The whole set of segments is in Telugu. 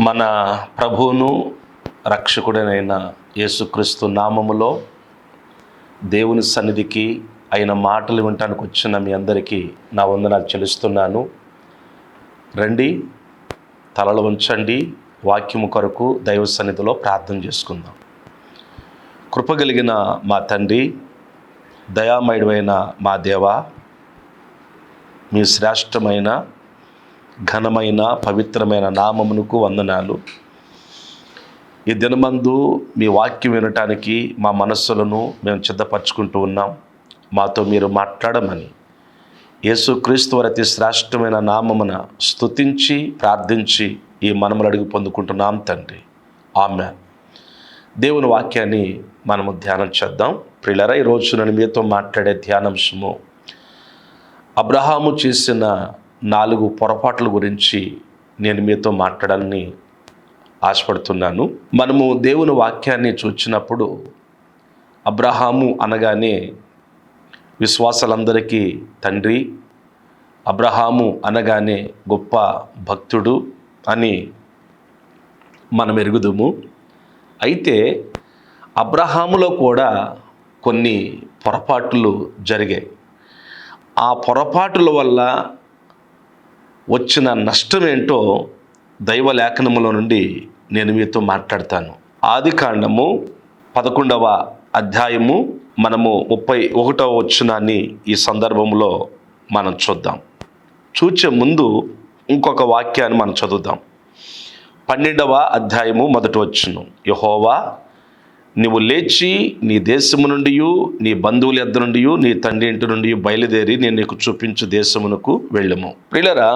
మన ప్రభువును రక్షకుడనైన యేసుక్రీస్తు నామములో దేవుని సన్నిధికి ఆయన మాటలు వినటానికి వచ్చిన మీ అందరికీ నా వందనాలు చెల్లిస్తున్నాను. రండి తలలు ఉంచండి వాక్యము కొరకు దైవ సన్నిధిలో ప్రార్థన చేసుకుందాం. కృపగలిగిన మా తండ్రి దయామయుడైన మా దేవ మీ శ్రేష్టమైన ఘనమైన పవిత్రమైన నామమునకు వందనాలు. ఈ దినమందు మీ వాక్యం వినటానికి మా మనస్సులను మేము సిద్ధపరచుకుంటూ ఉన్నాం. మాతో మీరు మాట్లాడమని యేసుక్రీస్తు వారి అతి శ్రేష్టమైన నామమున స్తుతించి ప్రార్థించి ఈ మనములు అడిగి పొందుకుంటున్నాం తండ్రి. ఆమె దేవుని వాక్యాన్ని మనము ధ్యానం చేద్దాం. ప్రిలరా ఈరోజు నేను మీతో మాట్లాడే ధ్యానాంశము అబ్రహాము చేసిన నాలుగు పొరపాట్ల గురించి నేను మీతో మాట్లాడాలని ఆశపడుతున్నాను. మనము దేవుని వాక్యాన్ని చూచినప్పుడు అబ్రహాము అనగానే విశ్వాసాలందరికీ తండ్రి అబ్రహాము అనగానే గొప్ప భక్తుడు అని మనం ఎరుగుదుము. అయితే అబ్రహాములో కూడా కొన్ని పొరపాట్లు జరిగాయి. ఆ పొరపాటుల వల్ల వచ్చిన నష్టం ఏంటో దైవ లేఖనములో నుండి నేను మీతో మాట్లాడతాను. ఆది కాండము పదకొండవ అధ్యాయము మనము ముప్పై ఒకటవ వచ్చునాన్ని ఈ సందర్భంలో మనం చూద్దాం. చూచే ముందు ఇంకొక వాక్యాన్ని మనం చదువుదాం. పన్నెండవ అధ్యాయము మొదటి వచ్చును యహోవా నువ్వు లేచి నీ దేశము నుండి నీ బంధువుల యొద్ద నుండి నీ తండ్రి ఇంటి నుండి బయలుదేరి నేను నీకు చూపించు దేశమునకు వెళ్ళము. ప్రియులరా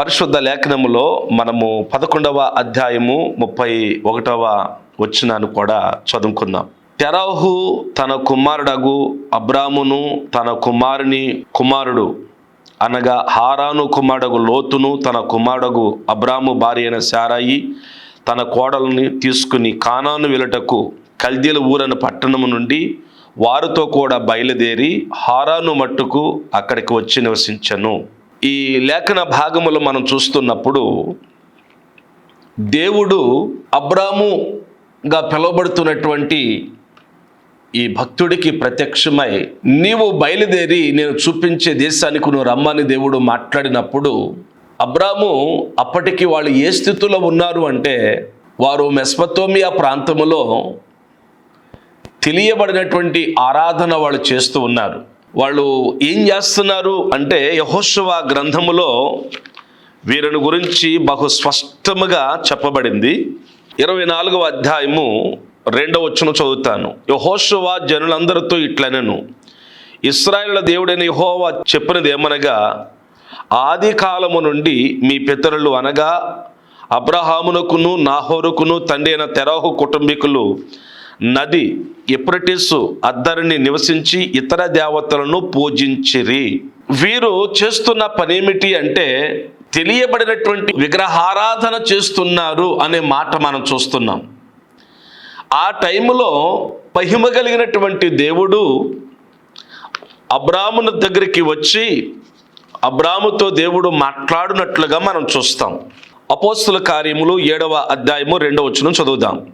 పరిశుద్ధ లేఖనములో మనము పదకొండవ అధ్యాయము ముప్పై ఒకటవ వచ్చినాను కూడా చదువుకుందాం. తెరాహు తన కుమారుడగు అబ్రామును తన కుమారుని కుమారుడు అనగా హారాను కుమారుడగు లోతును తన కుమారుడగు అబ్రాము భార్య అయిన శారాయి తన కోడల్ని తీసుకుని కానాను వెలుటకు కల్దీల ఊరను పట్టణము నుండి వారితో కూడా బయలుదేరి హారాను మట్టుకు అక్కడికి వచ్చి నివసించను. ఈ లేఖన భాగములు మనం చూస్తున్నప్పుడు దేవుడు అబ్రాముగా పిలువబడుతున్నటువంటి ఈ భక్తుడికి ప్రత్యక్షమై నీవు బయలుదేరి నేను చూపించే దేశానికి నువ్వు రమ్మని దేవుడు మాట్లాడినప్పుడు అబ్రాము అప్పటికి వాళ్ళు ఏ స్థితిలో ఉన్నారు అంటే వారు మెస్పతోమియా ప్రాంతములో తెలియబడినటువంటి ఆరాధన వాళ్ళు చేస్తూ ఉన్నారు. వాళ్ళు ఏం చేస్తున్నారు అంటే యహోశవ గ్రంథములో వీరిని గురించి బహు స్పష్టముగా చెప్పబడింది. ఇరవై నాలుగవ అధ్యాయము రెండవ వచ్చును చదువుతాను. యహోశవ జనులందరితో ఇట్లనను ఇస్రాయేళ్ళ దేవుడైన యహోవా చెప్పినది ఏమనగా ఆది కాలము నుండి మీ పితరులు అనగా అబ్రహామునకును నాహోరుకును తండ్రి అయిన తెరహు కుటుంబీకులు నది ఎప్రటిసు అద్దరిని నివసించి ఇతర దేవతలను పూజించిరి. వీరు చేస్తున్న పనేమిటి అంటే తెలియబడినటువంటి విగ్రహారాధన చేస్తున్నారు అనే మాట మనం చూస్తున్నాం. ఆ టైంలో మహిమ కలిగినటువంటి దేవుడు అబ్రామును దగ్గరికి వచ్చి అబ్రాముతో దేవుడు మాట్లాడినట్లుగా మనం చూస్తాం. అపోస్తుల కార్యములు ఏడవ అధ్యాయము రెండవ వచనం చదువుదాం.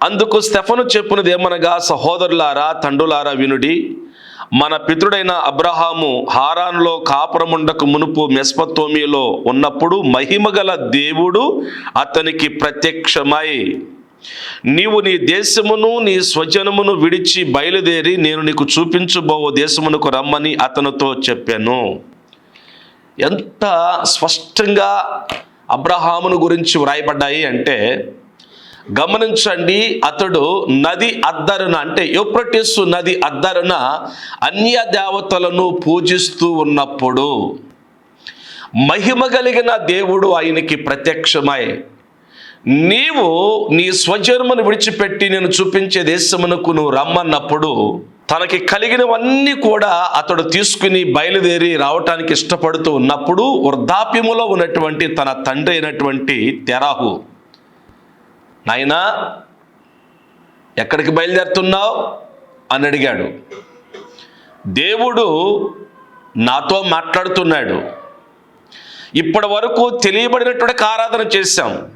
అందుకు స్టెఫను చెప్పినది ఏమనగా సహోదరులారా తండ్రులారా వినుడి మన పితృడైన అబ్రహాము హారాన్లో కాపురముండకు మునుపు మెస్పతోమిలో ఉన్నప్పుడు మహిమగల దేవుడు అతనికి ప్రత్యక్షమై నీవు నీ దేశమును నీ స్వజనమును విడిచి బయలుదేరి నేను నీకు చూపించబో దేశమునకు రమ్మని అతనితో చెప్పాను. ఎంత స్పష్టంగా అబ్రహామును గురించి వ్రాయబడ్డాయి అంటే గమనించండి అతడు నది అద్దరున అంటే యూప్రటిస్ నది అద్దరున అన్య దేవతలను పూజిస్తూ ఉన్నప్పుడు మహిమ కలిగిన దేవుడు ఆయనకి ప్రత్యక్షమై నీవు నీ స్వజన్మను విడిచిపెట్టి నేను చూపించే దేశమునకు నువ్వు రమ్మన్నప్పుడు తనకి కలిగినవన్నీ కూడా అతడు తీసుకుని బయలుదేరి రావటానికి ఇష్టపడుతూ ఉన్నప్పుడు వృద్ధాప్యములో ఉన్నటువంటి తన తండ్రి అయినటువంటి తెరాహు నాయనా ఎక్కడికి బయలుదేరుతున్నావు? అని అడిగాడు. దేవుడు నాతో మాట్లాడుతున్నాడు. ఇప్పటి వరకు తెలియబడినటువంటి ఆరాధన చేశాం.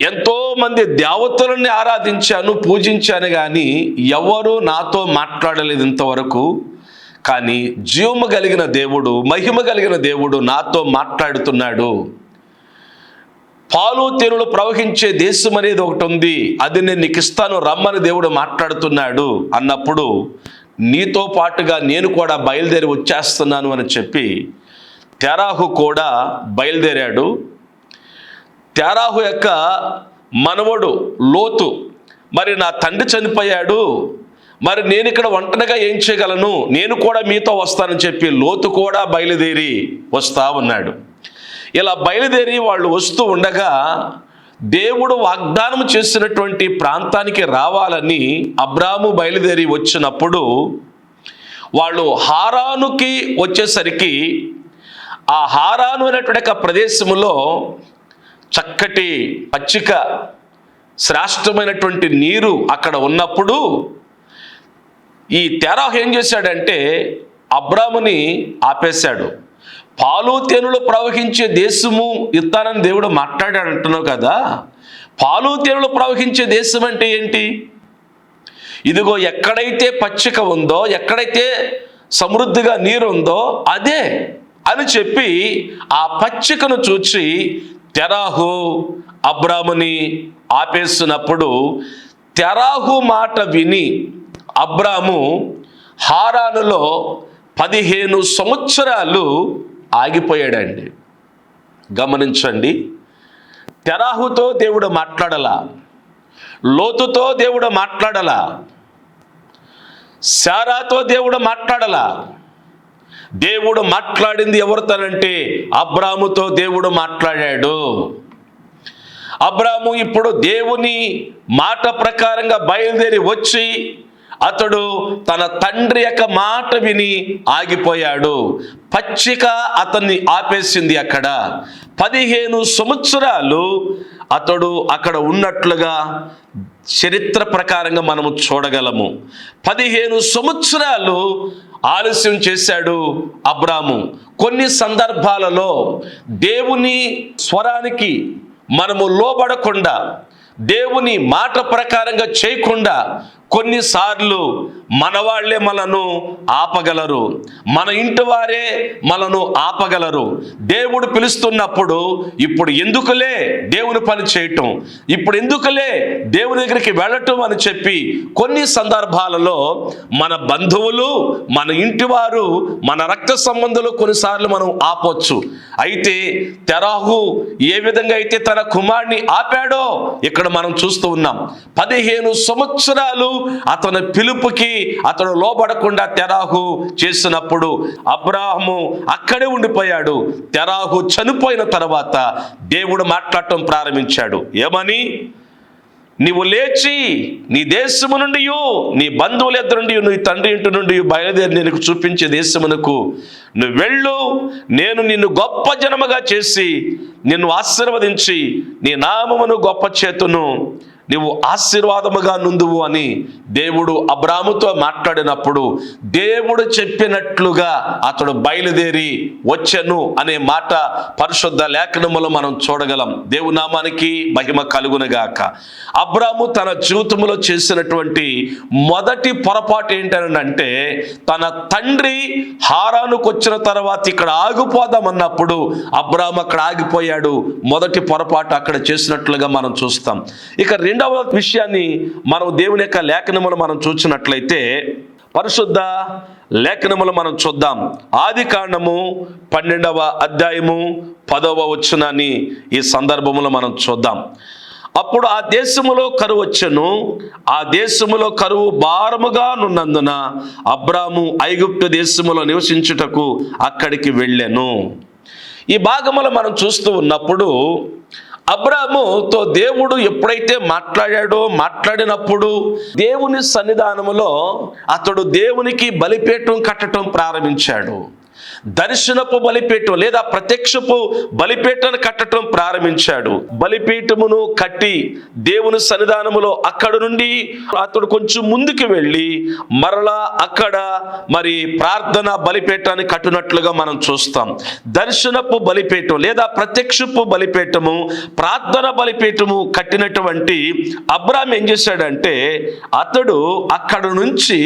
ఎంతోమంది దేవతలని ఆరాధించాను పూజించాను కానీ ఎవరు నాతో మాట్లాడలేదు ఇంతవరకు. కానీ జీవము కలిగిన దేవుడు మహిమ కలిగిన దేవుడు నాతో మాట్లాడుతున్నాడు. పాలు తేనెలు ప్రవహించే దేశం అనేది ఒకటి ఉంది. అది నేను నీకు ఇస్తాను రమ్మని దేవుడు మాట్లాడుతున్నాడు అన్నప్పుడు నీతో పాటుగా నేను కూడా బయలుదేరి వచ్చేస్తున్నాను అని చెప్పి తెరాహు కూడా బయలుదేరాడు. తెరాహు యొక్క మనవడు లోతు మరి నా తండ్రి చనిపోయాడు మరి నేను ఇక్కడ ఒంటరిగా ఏం చేయగలను నేను కూడా మీతో వస్తానని చెప్పి లోతు కూడా బయలుదేరి వస్తా ఉన్నాడు. ఇలా బయలుదేరి వాళ్ళు వస్తూ ఉండగా దేవుడు వాగ్దానం చేసినటువంటి ప్రాంతానికి రావాలని అబ్రాము బయలుదేరి వచ్చినప్పుడు వాళ్ళు హారానుకి వచ్చేసరికి ఆ హారాను అనేటువంటి ప్రదేశంలో ప్రదేశములో చక్కటి పచ్చిక శ్రేష్టమైనటువంటి నీరు అక్కడ ఉన్నప్పుడు ఈ తెరాహ్ ఏం చేశాడంటే అబ్రాముని ఆపేశాడు. పాలు తేనెలు ప్రవహించే దేశము ఇస్తానని దేవుడు మాట్లాడాడు అంటున్నావు కదా? పాలు తేనెలు ప్రవహించే దేశం అంటే ఏంటి? ఇదిగో ఎక్కడైతే పచ్చిక ఉందో ఎక్కడైతే సమృద్ధిగా నీరు ఉందో అదే అని చెప్పి ఆ పచ్చికను చూచి తెరాహు అబ్రాముని ఆపేస్తున్నప్పుడు తెరాహు మాట విని అబ్రాము హారానులో పదిహేను సంవత్సరాలు ఆగిపోయాడండి. గమనించండి. తెరాహుతో దేవుడు మాట్లాడలా. లోతుతో దేవుడు మాట్లాడలా. శారాతో దేవుడు మాట్లాడలా. దేవుడు మాట్లాడింది ఎవరితోనంటే అబ్రాముతో దేవుడు మాట్లాడాడు. అబ్రాము ఇప్పుడు దేవుని మాట ప్రకారంగా బయలుదేరి వచ్చి అతడు తన తండ్రి యొక్క మాట విని ఆగిపోయాడు. పచ్చిక అతన్ని ఆపేసింది అక్కడ. పదిహేను సంవత్సరాలు అతడు అక్కడ ఉన్నట్లుగా చరిత్ర ప్రకారంగా మనము చూడగలము. పదిహేను సంవత్సరాలు ఆలస్యం చేశాడు అబ్రాము. కొన్ని సందర్భాలలో దేవుని స్వరానికి మనము లోబడకుండా దేవుని మాట ప్రకారంగా చేయకుండా కొన్నిసార్లు మన వాళ్ళే మనను ఆపగలరు. మన ఇంటి వారే మనను ఆపగలరు. దేవుడు పిలుస్తున్నప్పుడు ఇప్పుడు ఎందుకులే దేవుని పని చేయటం? ఇప్పుడు ఎందుకులే దేవుని దగ్గరికి వెళ్ళటం అని చెప్పి కొన్ని సందర్భాలలో మన బంధువులు మన ఇంటి వారు మన రక్త సంబంధులు కొన్నిసార్లు మనం ఆపొచ్చు. అయితే తెరాహు ఏ విధంగా అయితే తన కుమారుని ఆపాడో ఇక్కడ మనం చూస్తూ ఉన్నాం. పదిహేను సంవత్సరాలు అతని పిలుపుకి అతడు లోబడకుండా తెరాహు చేసినప్పుడు అబ్రాహము అక్కడే ఉండిపోయాడు. తెరాహు చనిపోయిన తర్వాత దేవుడు మాట్లాడటం ప్రారంభించాడు. ఏమని? నీవు లేచి నీ దేశము నుండి నీ బంధువుల ఎద్దు నుండి నీ తండ్రి ఇంటి నుండి బయలుదేరి నేను చూపించే దేశమునకు నువ్వు వెళ్ళు. నేను నిన్ను గొప్ప జనముగా చేసి నిన్ను ఆశీర్వదించి నీ నామమును గొప్ప చేతును నువ్వు ఆశీర్వాదముగా నుందువు అని దేవుడు అబ్రాముతో మాట్లాడినప్పుడు దేవుడు చెప్పినట్లుగా అతడు బయలుదేరి వచ్చెను అనే మాట పరిశుద్ధ లేఖనములో మనం చూడగలం. దేవునామానికి మహిమ కలుగునగాక అబ్రాము తన జీవితంలో చేసినటువంటి మొదటి పొరపాటు ఏంటనంటే తన తండ్రి హారానుకు వచ్చిన తర్వాత ఇక్కడ ఆగిపోదామన్నప్పుడు అబ్రాము అక్కడ ఆగిపోయాడు. మొదటి పొరపాటు అక్కడ చేసినట్లుగా మనం చూస్తాం. ఇక రెండు రెండవ విషయాన్ని మనం దేవుని యొక్క లేఖనములు మనం చూసినట్లయితే పరిశుద్ధ లేఖనములు మనం చూద్దాం. ఆది కాండము పన్నెండవ అధ్యాయము పదవ వచ్చునని ఈ సందర్భములో మనం చూద్దాం. అప్పుడు ఆ దేశములో కరువు వచ్చను. ఆ దేశములో కరువు భారముగా నున్నందున అబ్రాము ఐగుప్తు దేశములో నివసించుటకు అక్కడికి వెళ్ళాను. ఈ భాగములో మనం చూస్తూ ఉన్నప్పుడు అబ్రాముతో దేవుడు ఎప్పుడైతే మాట్లాడాడో మాట్లాడినప్పుడు దేవుని సన్నిధానములో అతడు దేవునికి బలిపేటం కట్టడం ప్రారంభించాడు. దర్శనపు బలిపీఠం లేదా ప్రత్యక్షపు బలిపీఠను కట్టడం ప్రారంభించాడు. బలిపీఠమును కట్టి దేవుని సన్నిధానములో అక్కడ నుండి అతడు కొంచెం ముందుకు వెళ్ళి మరలా అక్కడ మరి ప్రార్థన బలిపీఠాన్ని కట్టినట్లుగా మనం చూస్తాం. దర్శనపు బలిపీఠం లేదా ప్రత్యక్షపు బలిపీఠము ప్రార్థన బలిపీఠము కట్టినటువంటి అబ్రామ్ ఏం చేశాడంటే అతడు అక్కడ నుంచి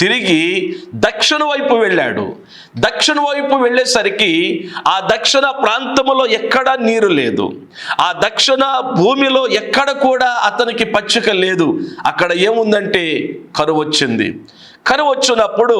తిరిగి దక్షిణ వైపు వెళ్ళాడు. దక్షిణ వైపు వైపు వెళ్ళేసరికి ఆ దక్షిణ ప్రాంతములో ఎక్కడా నీరు లేదు. ఆ దక్షిణ భూమిలో ఎక్కడ కూడా అతనికి పచ్చిక లేదు. అక్కడ ఏముందంటే కరువు వచ్చింది. కరువు వచ్చినప్పుడు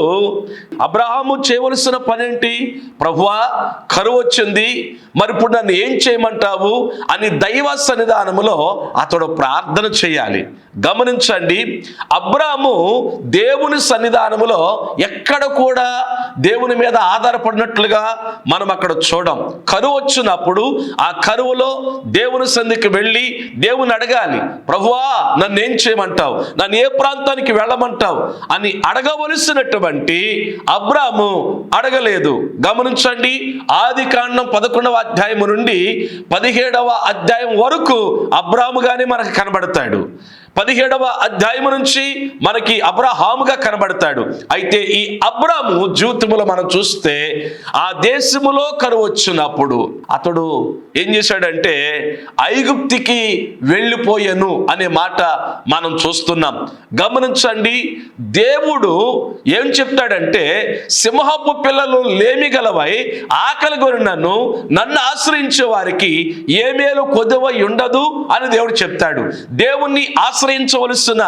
అబ్రహాము చేయవలసిన పనేంటి? ప్రభువా కరువు వచ్చింది మరి ఇప్పుడు నన్ను ఏం చేయమంటావు? అని దైవ సన్నిధానములో అతడు ప్రార్థన చేయాలి. గమనించండి అబ్రాము దేవుని సన్నిధానములో ఎక్కడ కూడా దేవుని మీద ఆధారపడినట్లుగా మనం అక్కడ చూడం. కరువు వచ్చినప్పుడు ఆ కరువులో దేవుని సంధికి వెళ్ళి దేవుని అడగాలి. ప్రభువా నన్ను ఏం చేయమంటావు? నన్ను ఏ ప్రాంతానికి వెళ్ళమంటావు? అని అడగవలసినటువంటి అబ్రాము అడగలేదు. గమనించండి ఆది కాండం పదకొండవ అధ్యాయము నుండి పదిహేడవ అధ్యాయం వరకు అబ్రాముగానే మనకు కనబడతాడు. పదిహేడవ అధ్యాయము నుంచి మనకి అబ్రహాముగా కనబడతాడు. అయితే ఈ అబ్రాము జీవితంలో మనం చూస్తే ఆ దేశములో కరువు వచ్చినప్పుడు అతడు ఏం చేశాడంటే ఐగుప్తికి వెళ్ళిపోయాను అనే మాట మనం చూస్తున్నాం. గమనించండి దేవుడు ఏం చెప్తాడంటే సింహపు పిల్లలు లేమి గలవై ఆకలి కొరినను నన్ను ఆశ్రయించే వారికి ఏమేలు కొద్దివై ఉండదు అని దేవుడు చెప్తాడు. దేవుణ్ణి ఆశ్రయించవలసిన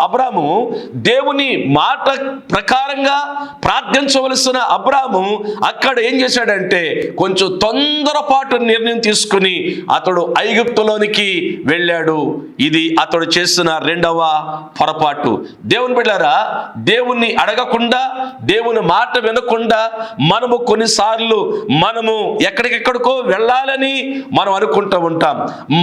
అబ్రాము దేవుని మాట ప్రకారంగా ప్రార్థించవలసిన అబ్రాము అక్కడ ఏం చేశాడంటే కొంచెం తొందరపాటు నిర్ణయం తీసుకుని అతడు ఐగుప్తులోనికి వెళ్ళాడు. ఇది అతడు చేసిన రెండవ పొరపాటు. దేవుని బిడ్డారా దేవుణ్ణి అడగకుండా దేవుని మాట వినకుండా మనము కొన్నిసార్లు మనము ఎక్కడికెక్కడికో వెళ్ళాలని మనం అనుకుంటూ ఉంటాం.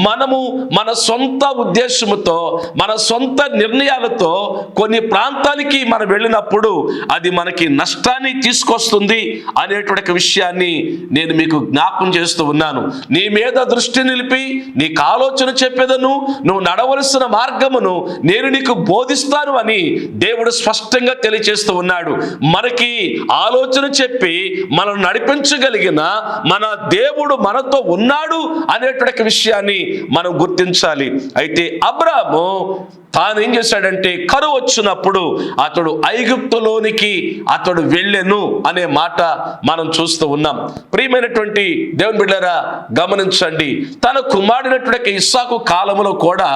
మనము మన సొంత ఉద్దేశముతో మన సొంత నిర్ణయాలతో కొన్ని ప్రాంతానికి మనం వెళ్ళినప్పుడు అది మనకి నష్టాన్ని తీసుకొస్తుంది అనేటువంటి విషయాన్ని నేను మీకు జ్ఞాపం చేస్తూ ఉన్నాను. నీ మీద దృష్టి నిలిపి నీకు ఆలోచన చెప్పేదను నువ్వు నడవలసిన మార్గమును నేను నీకు బోధిస్తాను అని దేవుడు స్పష్టంగా తెలియచేస్తూ ఉన్నాడు. మనకి ఆలోచన చెప్పి మనం నడిపించగలిగిన మన దేవుడు మనతో ఉన్నాడు అనేటువంటి విషయాన్ని మనం గుర్తించాలి. అయితే అబ్రాము yo తాను ఏం చేశాడంటే కరువు వచ్చినప్పుడు అతడు ఐగుప్తులోనికి అతడు వెళ్ళెను అనే మాట మనం చూస్తూ ఉన్నాం. ప్రియమైనటువంటి దేవుని బిడ్డరా గమనించండి. తన కుమారుడినటువంటి ఇస్సాకు కాలంలో కూడా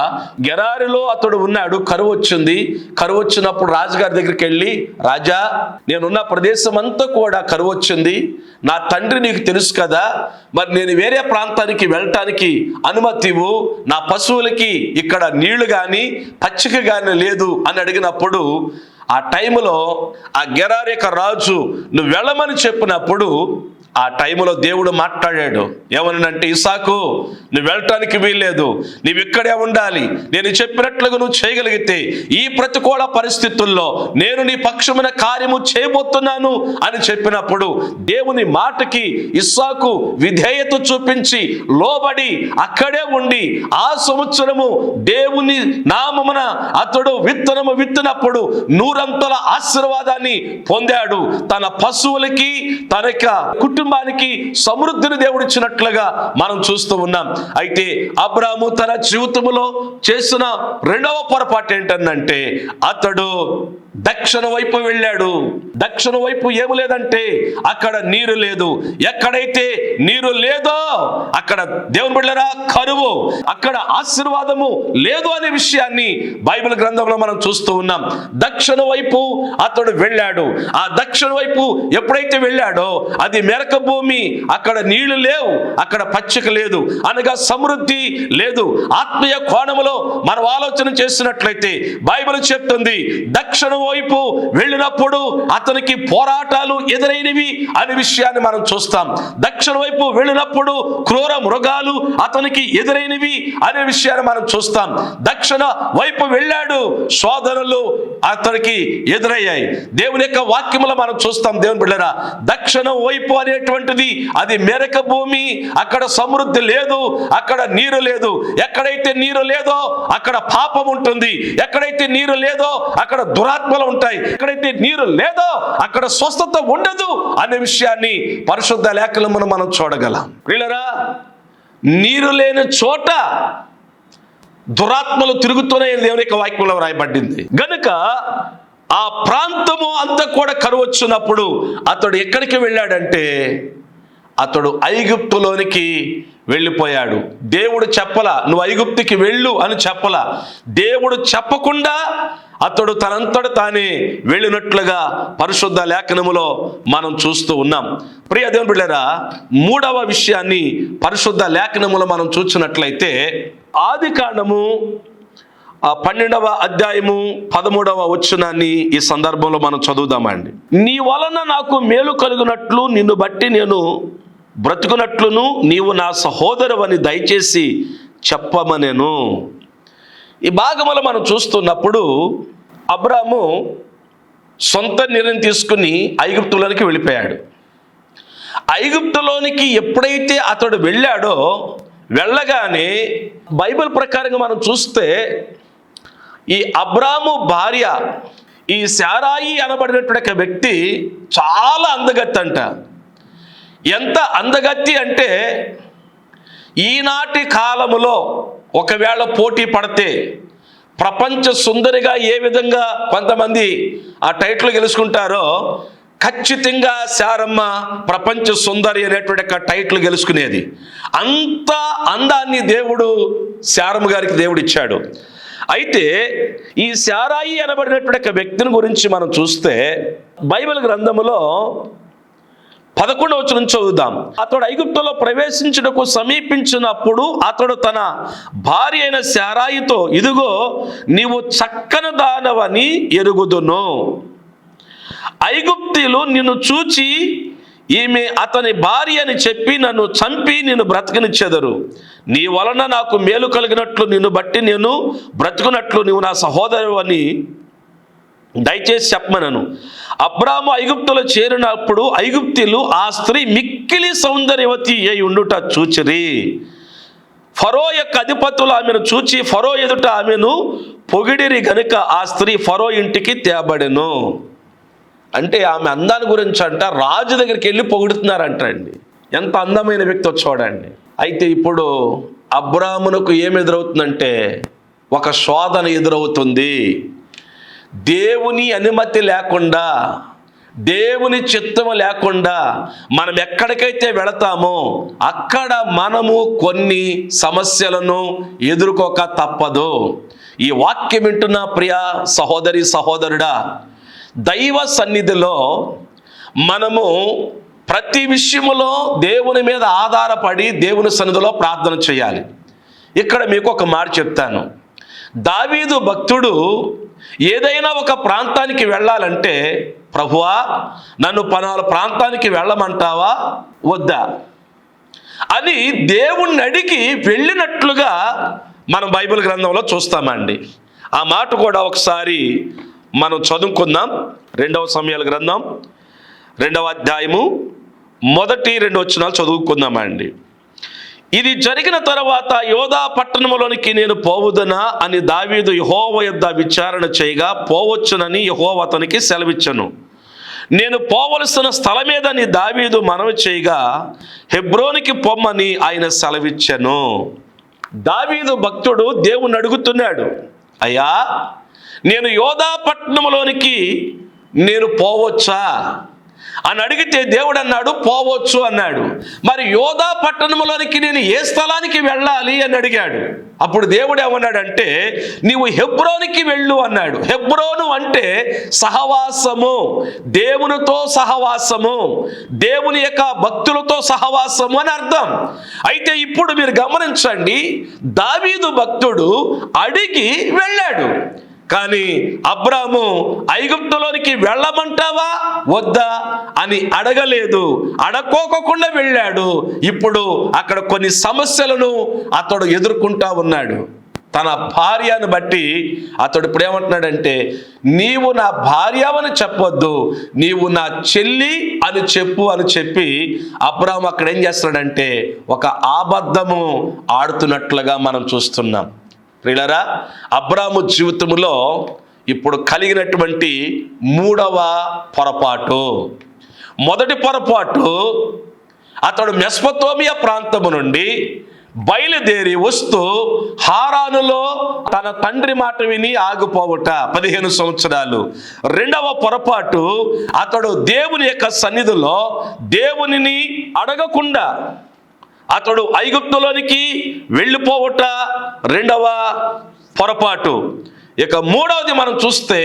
గెరారిలో అతడు ఉన్నాడు కరువు వచ్చింది. కరువు వచ్చినప్పుడు రాజుగారి దగ్గరికి వెళ్ళి రాజా నేనున్న ప్రదేశం అంతా కూడా కరువు వచ్చింది. నా తండ్రి నీకు తెలుసు కదా మరి నేను వేరే ప్రాంతానికి వెళ్ళటానికి అనుమతి ఇవ్వు. నా పశువులకి ఇక్కడ నీళ్ళు కానీ పచ్చిక కానీ లేదు అని అడిగినప్పుడు ఆ టైంలో ఆ గెరారేక రాజు నువ్వు వెళ్ళమని చెప్పినప్పుడు ఆ టైంలో దేవుడు మాట్లాడాడు. ఏమనంటే ఇసాకు నువ్వు వెళ్ళటానికి వీల్లేదు. నువ్వు ఇక్కడే ఉండాలి. నేను చెప్పినట్లుగా నువ్వు చేయగలిగితే ఈ ప్రతికూల పరిస్థితుల్లో నేను నీ పక్షమైన కార్యము చేయబోతున్నాను అని చెప్పినప్పుడు దేవుని మాటకి ఇస్సాకు విధేయత చూపించి లోబడి అక్కడే ఉండి ఆ సంవత్సరము దేవుని నామమున అతడు విత్తనము విత్తినప్పుడు నూరంతల ఆశీర్వాదాన్ని పొందాడు. తన పశువులకి తన కుటుంబ కుటుంబానికి సమృద్ధిని దేవుడిచ్చినట్లుగా మనం చూస్తూ ఉన్నాం. అయితే అబ్రాము తన జీవితంలో చేసిన రెండవ పొరపాటు ఏంటంటే అతడు దక్షిణ వైపు వెళ్ళాడు. దక్షిణ వైపు ఏమి లేదంటే అక్కడ నీరు లేదు. ఎక్కడైతే నీరు లేదో అక్కడ దేవుని బిళ్ళరా కరువు అక్కడ ఆశీర్వాదము లేదు అనే విషయాన్ని బైబిల్ గ్రంథంలో మనం చూస్తూ ఉన్నాం. దక్షిణ వైపు అతడు వెళ్ళాడు. ఆ దక్షిణ వైపు ఎప్పుడైతే వెళ్ళాడో అది మెరక భూమి అక్కడ నీళ్ళు లేవు అక్కడ పచ్చిక లేదు అనగా సమృద్ధి లేదు. ఆత్మీయ కోణములో మనం ఆలోచన చేసినట్లయితే బైబిల్ చెప్తుంది దక్షిణ వైపు వెళ్ళినప్పుడు అతనికి పోరాటాలు ఎదురైనవి అనే విషయాన్ని మనం చూస్తాం. దక్షిణ వైపు వెళ్ళినప్పుడు క్రూర మృగాలు అతనికి ఎదురైనవి అనే విషయాన్ని మనం చూస్తాం. దక్షిణ వైపు వెళ్ళాడు శోధనలు అతనికి ఎదురయ్యాయి. దేవుని యొక్క వాక్యములు మనం చూస్తాం దేవుని బిడ్డరా దక్షిణ వైపు అనేటువంటిది అది మెరక భూమి అక్కడ సమృద్ధి లేదు అక్కడ నీరు లేదు. ఎక్కడైతే నీరు లేదో అక్కడ పాపం ఉంటుంది ఎక్కడైతే నీరు లేదో అక్కడ దురాత్మలు ఉంటాయి. ఎక్కడైతే నీరు లేదో అక్కడ స్వస్థత ఉండదు అనే విషయాన్ని పరిశుద్ధ లేఖలమును మనం చూడగలం. వీళ్ళరా నీరు లేని చోట దురాత్మలు తిరుగుతూనే దేవుని యొక్క వాక్యంలో రాయబడింది గనుక ఆ ప్రాంతము అంతా కూడా కరువొచ్చినప్పుడు అతడు ఎక్కడికి వెళ్ళాడంటే అతడు ఐగుప్తులోనికి వెళ్ళిపోయాడు. దేవుడు చెప్పల నువ్వు ఐగుప్తికి వెళ్ళు అని చెప్పల. దేవుడు చెప్పకుండా అతడు తనంతట తానే వెళ్ళినట్లుగా పరిశుద్ధ లేఖనములో మనం చూస్తూ ఉన్నాం. ప్రియ దేవుని బిళ్ళరా మూడవ విషయాన్ని పరిశుద్ధ లేఖనములో మనం చూసినట్లయితే ఆది కాండము పన్నెండవ అధ్యాయము పదమూడవ వచ్చునాన్ని ఈ సందర్భంలో మనం చదువుదామండి. నీ వలన నాకు మేలు కలుగునట్లు నిన్ను బట్టి నేను బ్రతుకునట్లును నీవు నా సహోదరువని దయచేసి చెప్పమనేను. ఈ భాగములో మనం చూస్తున్నప్పుడు అబ్రాము సొంత నిర్ణయం తీసుకుని ఐగుప్తులోనికి వెళ్ళిపోయాడు. ఐగుప్తులోనికి ఎప్పుడైతే అతడు వెళ్ళాడో వెళ్ళగానే బైబిల్ ప్రకారంగా మనం చూస్తే ఈ అబ్రాము భార్య ఈ శారాయి అనబడినటువంటి వ్యక్తి చాలా అందగత్తంట అంట. ఎంత అందగత్తి అంటే ఈనాటి కాలములో ఒకవేళ పోటీ పడితే ప్రపంచ సుందరిగా ఏ విధంగా కొంతమంది ఆ టైటిల్ గెలుచుకుంటారో ఖచ్చితంగా శారమ్మ ప్రపంచ సుందరి అనేటువంటి ఒక టైటిల్ గెలుచుకునేది. అంత అందాన్ని దేవుడు శారమ్మ గారికి దేవుడు ఇచ్చాడు. అయితే ఈ శారాయి అనబడినటువంటి వ్యక్తిని గురించి మనం చూస్తే బైబిల్ గ్రంథములో పదకొండవ వచనం చదువుదాం. అతడు ఐగుప్తులో ప్రవేశించుటకు సమీపించినప్పుడు అతడు తన భార్య అయిన శారాయితో ఇదిగో నీవు చక్కని దానవని ఎరుగుదును. ఐగుప్తీలు నిన్ను చూచి ఈమె అతని భార్య అని చెప్పి నన్ను చంపి నిన్ను బ్రతకనిచ్చెదరు. నీ వలన నాకు మేలు కలిగినట్లు నిన్ను బట్టి నేను బ్రతుకున్నట్లు నీవు నా సహోదరు అని దయచేసి చెప్పమనను. అబ్రాము ఐగుప్తులో చేరినప్పుడు ఐగుప్తులు ఆ స్త్రీ మిక్కిలి సౌందర్యవతి అయి ఉండుట చూచిరి. ఫరో యొక్క అధిపతులు ఆమెను చూచి ఫరో ఎదుట ఆమెను పొగిడిరి గనుక ఆ స్త్రీ ఫరో ఇంటికి తేబడెను. అంటే ఆమె అందాన్ని గురించి అంట రాజు దగ్గరికి వెళ్ళి పొగుడుతున్నారంట అండి ఎంత అందమైన వ్యక్తి చూడండి అయితే ఇప్పుడు అబ్రాహ్మునకు ఏం ఎదురవుతుందంటే ఒక శోధన ఎదురవుతుంది. దేవుని అనుమతి లేకుండా దేవుని చిత్తము లేకుండా మనం ఎక్కడికైతే వెళతామో అక్కడ మనము కొన్ని సమస్యలను ఎదుర్కోక తప్పదు. ఈ వాక్యం వింటున్న ప్రియ సహోదరి సహోదరుడా దైవ సన్నిధిలో మనము ప్రతి విషయములో దేవుని మీద ఆధారపడి దేవుని సన్నిధిలో ప్రార్థన చేయాలి. ఇక్కడ మీకు ఒక మాట చెప్తాను. దావీదు భక్తుడు ఏదైనా ఒక ప్రాంతానికి వెళ్ళాలంటే ప్రభువా నన్ను పనాల ప్రాంతానికి వెళ్ళమంటావా? వద్దా? అని దేవుణ్ణి అడిగి వెళ్ళినట్లుగా మనం బైబిల్ గ్రంథంలో చూస్తామండి. ఆ మాట కూడా ఒకసారి మనం చదువుకుందాం. రెండవ సమయాల గ్రంథం రెండవ అధ్యాయము మొదటి రెండు వచ్చినాలు చదువుకుందామండి. ఇది జరిగిన తర్వాత యోధా పట్టణములోనికి నేను పోవుదనా అని దావీదు యహోవ యొద్ద విచారణ చేయగా పోవచ్చునని యహోవ అతనికి సెలవిచ్చను. నేను పోవలసిన స్థలమేదని దావీదు మనవి చేయగా హెబ్రోనికి పొమ్మని ఆయన సెలవిచ్చెను. దావీదు భక్తుడు దేవుని అడుగుతున్నాడు అయ్యా నేను యోధా పట్టణంలోనికి నేను పోవచ్చా? అని అడిగితే దేవుడు అన్నాడు పోవచ్చు అన్నాడు. మరి యోధా పట్టణంలోనికి నేను ఏ స్థలానికి వెళ్ళాలి అని అడిగాడు. అప్పుడు దేవుడు ఏమన్నాడంటే నీవు హెబ్రోనికి వెళ్ళు అన్నాడు. హెబ్రోను అంటే సహవాసము. దేవునితో సహవాసము. దేవుని యొక్క భక్తులతో సహవాసము అని అర్థం. అయితే ఇప్పుడు మీరు గమనించండి దావీదు భక్తుడు అడిగి వెళ్ళాడు. కానీ అబ్రాము ఐగుప్తులోనికి వెళ్ళమంటావా? వద్దా? అని అడగలేదు. అడక్కోకుండా వెళ్ళాడు. ఇప్పుడు అక్కడ కొన్ని సమస్యలను అతడు ఎదుర్కొంటా ఉన్నాడు. తన భార్యను బట్టి అతడు ఇప్పుడు ఏమంటున్నాడంటే నీవు నా భార్యవని చెప్పొద్దు. నీవు నా చెల్లి అని చెప్పు అని చెప్పి అబ్రాహం అక్కడ ఏం చేస్తున్నాడంటే ఒక ఆబద్ధము ఆడుతున్నట్లుగా మనం చూస్తున్నాం. ప్రియులరా అబ్రాము జీవితంలో ఇప్పుడు కలిగినటువంటి మూడవ పొరపాటు. మొదటి పొరపాటు అతడు మెస్పతోమియా ప్రాంతము నుండి బయలుదేరి వస్తూ హారానులో తన తండ్రి మాట విని ఆగిపోవుట. పదిహేను సంవత్సరాలు. రెండవ పొరపాటు అతడు దేవుని యొక్క సన్నిధిలో దేవునిని అడగకుండా అతడు ఐగుప్తులోనికి వెళ్ళిపోవుట రెండవ పొరపాటు. ఇక మూడవది మనం చూస్తే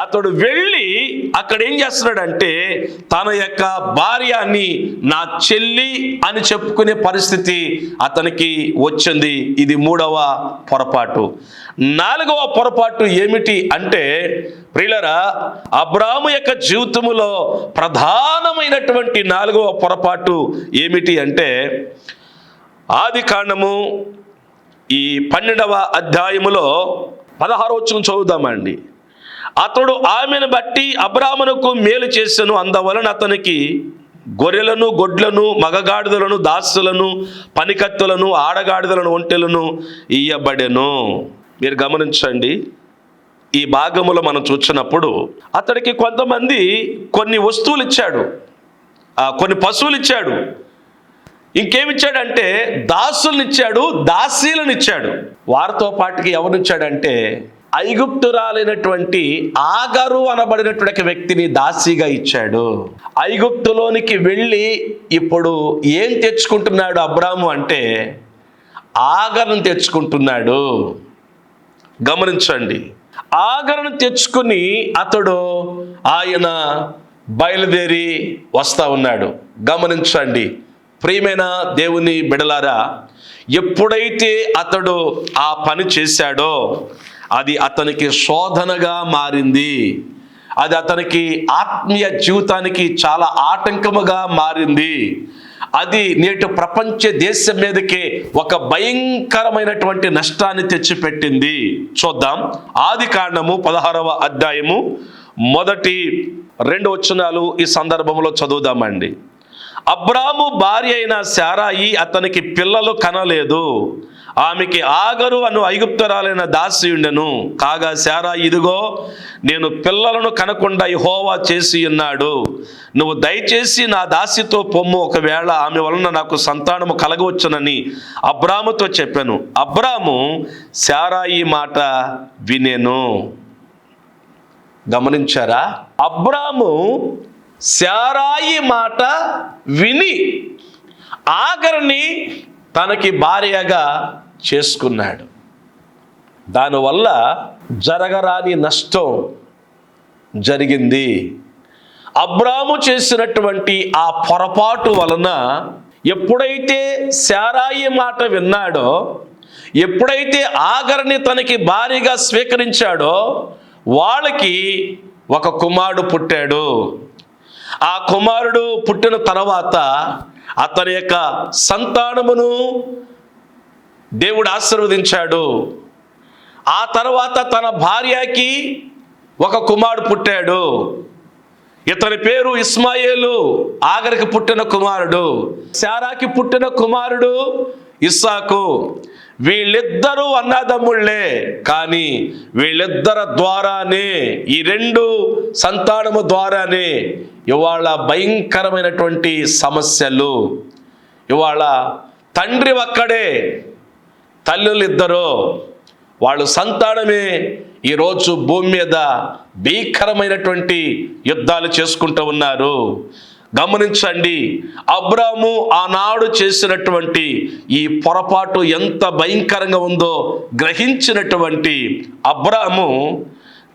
అతడు వెళ్ళి అక్కడ ఏం చేస్తున్నాడంటే తన యొక్క భార్యని నా చెల్లి అని చెప్పుకునే పరిస్థితి అతనికి వచ్చింది. ఇది మూడవ పొరపాటు. నాలుగవ పొరపాటు ఏమిటి అంటే ప్రియులరా అబ్రాహ్మ యొక్క జీవితములో ప్రధానమైనటువంటి నాలుగవ పొరపాటు ఏమిటి అంటే ఆది కాండము ఈ పన్నెండవ అధ్యాయములో పదహారు వచ్చిన చదువుదామండి. అతడు ఆమెను బట్టి అబ్రాహ్మణుకు మేలు చేసెను అందువలన అతనికి గొర్రెలను గొడ్లను మగగాడిదలను దాసులను పనికత్తులను ఆడగాడిదలను ఒంటెలను ఇయ్యబడెను. మీరు గమనించండి ఈ భాగములో మనం చూసినప్పుడు అతడికి కొంతమంది కొన్ని వస్తువులు ఇచ్చాడు. కొన్ని పశువులు ఇచ్చాడు. ఇంకేమిచ్చాడంటే దాసులనిచ్చాడు దాసీలనిచ్చాడు. దాసీలను ఇచ్చాడు వారితో పాటుకి ఎవరినిచ్చాడంటే ఐగుప్తురాలైనటువంటి ఆగరు అనబడినటువంటి వ్యక్తిని దాసీగా ఇచ్చాడు. ఐగుప్తులోనికి వెళ్ళి ఇప్పుడు ఏం తెచ్చుకుంటున్నాడు అబ్రాము అంటే ఆగరును తెచ్చుకుంటున్నాడు. గమనించండి. ఆగరును తెచ్చుకుని అతడు ఆయన బయలుదేరి వస్తా ఉన్నాడు. గమనించండి. ప్రియమైన దేవుని బిడలారా ఎప్పుడైతే అతడు ఆ పని చేశాడో అది అతనికి శోధనగా మారింది. అది అతనికి ఆత్మీయ జీవితానికి చాలా ఆటంకముగా మారింది. అది నేటి ప్రపంచ దేశం మీదకి ఒక భయంకరమైనటువంటి నష్టాన్ని తెచ్చిపెట్టింది. చూద్దాం. ఆది కాండము పదహారవ అధ్యాయము మొదటి రెండు వచనాలు ఈ సందర్భంలో చదువుదామండి. అబ్రాము భార్య అయిన శారాయి అతనికి పిల్లలు కనలేదు. ఆమెకి ఆగరు అను ఐగుప్తరాలైన దాసియుండెను. కాగా శారా ఇదిగో నేను పిల్లలను కనకుండా హోవా చేసి ఉన్నాడు. నువ్వు దయచేసి నా దాసితో పొమ్ము. ఒకవేళ ఆమె వలన నాకు సంతానము కలగవచ్చునని అబ్రాముతో చెప్పాను. అబ్రాము శారాయి మాట వినేను. గమనించారా? అబ్రాము శారాయి మాట విని ఆగర్ని తనకి భార్యగా చేసుకున్నాడు. దానివల్ల జరగరాని నష్టం జరిగింది. అబ్రాము చేసినటువంటి ఆ పొరపాటు వలన ఎప్పుడైతే శారాయి మాట విన్నాడో ఎప్పుడైతే ఆగరిని తనకి భారీగా స్వీకరించాడో వాళ్ళకి ఒక కుమారుడు పుట్టాడు. ఆ కుమారుడు పుట్టిన తర్వాత అతని యొక్క సంతానమును దేవుడు ఆశీర్వదించాడు. ఆ తర్వాత తన భార్యకి ఒక కుమారుడు పుట్టాడు. ఇతని పేరు ఇస్మాయేలు ఆగరికి పుట్టిన కుమారుడు. శారాకి పుట్టిన కుమారుడు ఇస్సాకు. వీళ్ళిద్దరూ అన్నదమ్ముళ్ళే కానీ వీళ్ళిద్దరి ద్వారానే ఈ రెండు సంతానము ద్వారానే ఇవాళ భయంకరమైనటువంటి సమస్యలు. ఇవాళ తండ్రి ఒక్కడే తల్లులు ఇద్దరు వాళ్ళు సంతానమే ఈరోజు భూమి మీద భీకరమైనటువంటి యుద్ధాలు చేసుకుంటూ ఉన్నారు. గమనించండి. అబ్రాము ఆనాడు చేసినటువంటి ఈ పొరపాటు ఎంత భయంకరంగా ఉందో గ్రహించినటువంటి అబ్రాము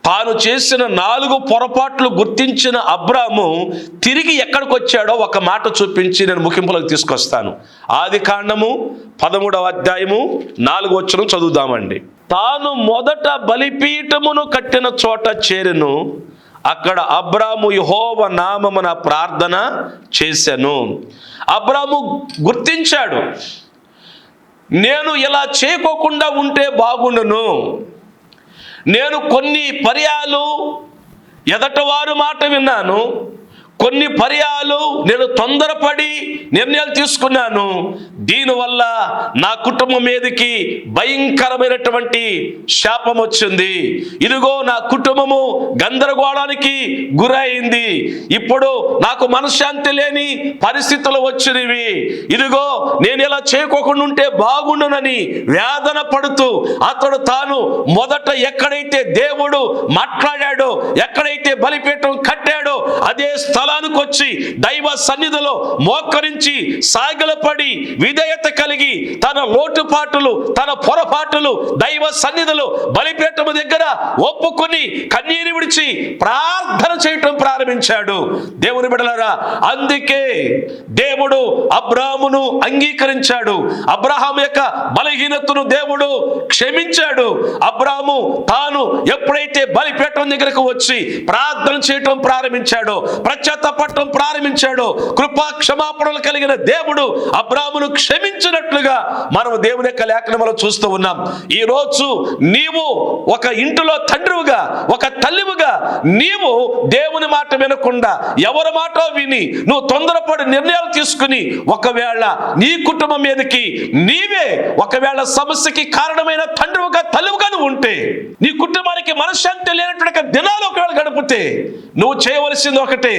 తాను చేసిన నాలుగు పొరపాట్లు గుర్తించిన అబ్రాము తిరిగి ఎక్కడికి వచ్చాడో ఒక మాట చూపించి నేను ముఖింపులకు తీసుకొస్తాను. ఆది కాండము పదమూడవ అధ్యాయము నాలుగు వచ్చిన చదువుదామండి. తాను మొదట బలిపీఠమును కట్టిన చోట చేరిను. అక్కడ అబ్రాము యహోవ నామమున ప్రార్థన చేశాను. అబ్రాము గుర్తించాడు నేను ఇలా చేయకోకుండా ఉంటే బాగుండును. నేను కొన్ని పర్యాలు ఎదటవారు మాట విన్నాను. కొన్ని పర్యాలు నేను తొందరపడి నిర్ణయాలు తీసుకున్నాను. దీనివల్ల నా కుటుంబం మీదకి భయంకరమైనటువంటి శాపం వచ్చింది. ఇదిగో నా కుటుంబము గందరగోళానికి గురైంది. ఇప్పుడు నాకు మనశ్శాంతి లేని పరిస్థితులు వచ్చినవి. ఇదిగో నేను ఇలా చేయకోకుండా ఉంటే బాగుండునని వేదన పడుతూ అతడు తాను మొదట ఎక్కడైతే దేవుడు మాట్లాడాడో ఎక్కడైతే బలిపీఠం కట్టాడో అదే స్థలానికి వచ్చి దైవ సన్నిధిలో మోకరించి సాగలపడి విధేయత కలిగి తన లోటుపాటులు తన పొరపాటులు దైవ సన్నిధిలో బలిపీఠము దగ్గర ఒప్పుకొని కన్నీరు విడిచి ప్రార్థన చేయటం ప్రారంభించాడు. దేవుని బిడలరా అందుకే దేవుడు అబ్రామును అంగీకరించాడు. అబ్రహాం యొక్క బలహీనతను దేవుడు క్షమించాడు. అబ్రాము తాను ఎప్పుడైతే బలిపీఠం దగ్గరకు వచ్చి ప్రార్థన చేయటం ప్రారంభించాడో పట్టడం ప్రారంభించాడో. కృపా క్షమాపణలు కలిగిన దేవుడు అబ్రామును క్షమించినట్లుగా మనం దేవుని యొక్క లేఖనంలో చూస్తూ ఉన్నాం. ఈ రోజు నీవు ఒక ఇంటిలో తండ్రివుగా ఒక తల్లివుగా నీవు దేవుని మాట వినకుండా ఎవరి మాట విని నువ్వు తొందరపడి నిర్ణయాలు తీసుకుని ఒకవేళ నీ కుటుంబం మీదకి నీవే ఒకవేళ సమస్యకి కారణమైన తండ్రివుగా తల్లివుగా నువ్వు ఉంటే నీ కుటుంబానికి మనశ్శాంతి లేనటువంటి దినాలు ఒకవేళ గడిపితే నువ్వు చేయవలసింది ఒకటే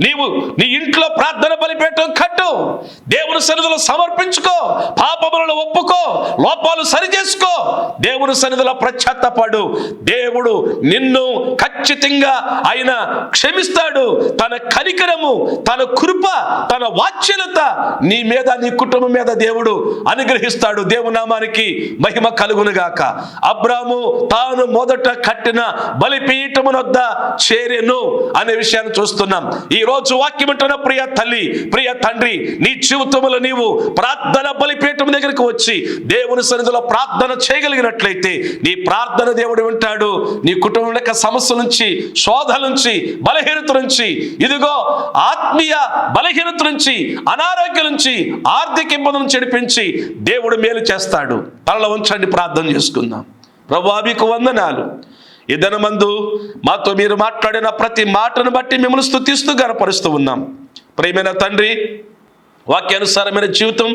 నీవు నీ ఇంట్లో ప్రార్థన బలిపేటం కట్టు. దేవుని సన్నిధిలో సమర్పించుకో. పాపములను ఒప్పుకో. లోపాలు సరి చేసుకో దేవుని సన్నిధిలో ప్రఖ్యాతపడు దేవుడు నిన్ను ఖచ్చితంగా ఆయన క్షమిస్తాడు. తన కనికరము తన కృప తన వాచ్యలత నీ మీద నీ కుటుంబం మీద దేవుడు అనుగ్రహిస్తాడు. దేవునామానికి మహిమ కలుగునుగాక. అబ్రాము తాను మొదట కట్టిన బలిపీఠమునొద్ద చేరెను అనే విషయాన్ని చూస్తున్నాం. ఈ రోజు వాక్యం వింటున్న ప్రియ తల్లి ప్రియ తండ్రి నీ జీవితంలో నీవు ప్రార్థన బలిపీఠం దగ్గరికి వచ్చి దేవుని సన్నిధిలో ప్రార్థన చేయగలిగినట్లయితే నీ ప్రార్థన దేవుడు వింటాడు. నీ కుటుంబం యొక్క సమస్య నుంచి శోధ నుంచి బలహీనత నుంచి ఇదిగో ఆత్మీయ బలహీనత నుంచి అనారోగ్యం నుంచి ఆర్థిక ఇబ్బంది నుంచి నడిపించి దేవుడు మేలు చేస్తాడు. తలలో ఉంచండి ప్రార్థన చేసుకుందాం. ప్రభా మీకు వందనాలు. ఇదన మందు మాతో మీరు మాట్లాడిన ప్రతి మాటను బట్టి మిమ్మల్ని స్థుతిస్తూ గనపరుస్తూ ఉన్నాం. ప్రియమైన తండ్రి వాక్యానుసారమైన జీవితం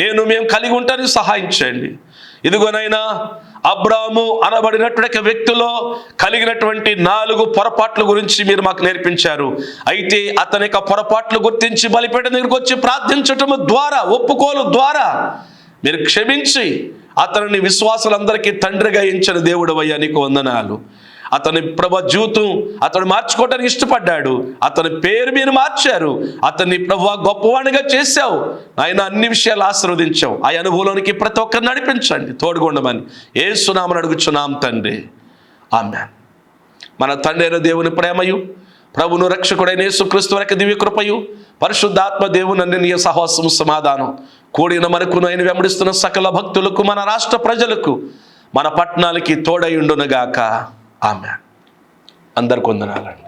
నేను మేము కలిగి ఉంటానికి సహాయం చేయండి. ఇదిగోనైనా అబ్రాము అనబడినటువంటి వ్యక్తిలో కలిగినటువంటి నాలుగు పొరపాట్ల గురించి మీరు మాకు నేర్పించారు. అయితే అతని యొక్క పొరపాట్లు గుర్తించి బలిపేట దగ్గరికి వచ్చి ప్రార్థించటం ద్వారా ఒప్పుకోలు ద్వారా మీరు క్షమించి అతనిని విశ్వాసులందరికీ తండ్రిగా ఎంచిన దేవుడు అయ్యా నీకు వందనాలు. అతని ప్రభ జీవితం అతను మార్చుకోవడానికి ఇష్టపడ్డాడు. అతని పేరు మీరు మార్చారు. అతన్ని ప్రభు గొప్పవాణిగా చేశావు. ఆయన అన్ని విషయాలు ఆశీర్వదించావు. ఆ అనుభవంలోనికి ప్రతి ఒక్కరిని నడిపించండి. తోడుగొండమని ఏ సునామని అడుగుచున్నాం తండ్రి. ఆమె మన తండ్రి అయిన దేవుని ప్రేమయు ప్రభును రక్షకుడైన యేసుక్రీస్తు వరకు దివ్య కృపయు పరిశుద్ధాత్మ దేవుని అన్ని సహవాసం సమాధానం. కూడిన మనకును ఆయన వెంబడిస్తున్న సకల భక్తులకు మన రాష్ట్ర ప్రజలకు మన పట్టణాలకి తోడై ఉండునుగాక. ఆమె అందరికి వందనాలండి.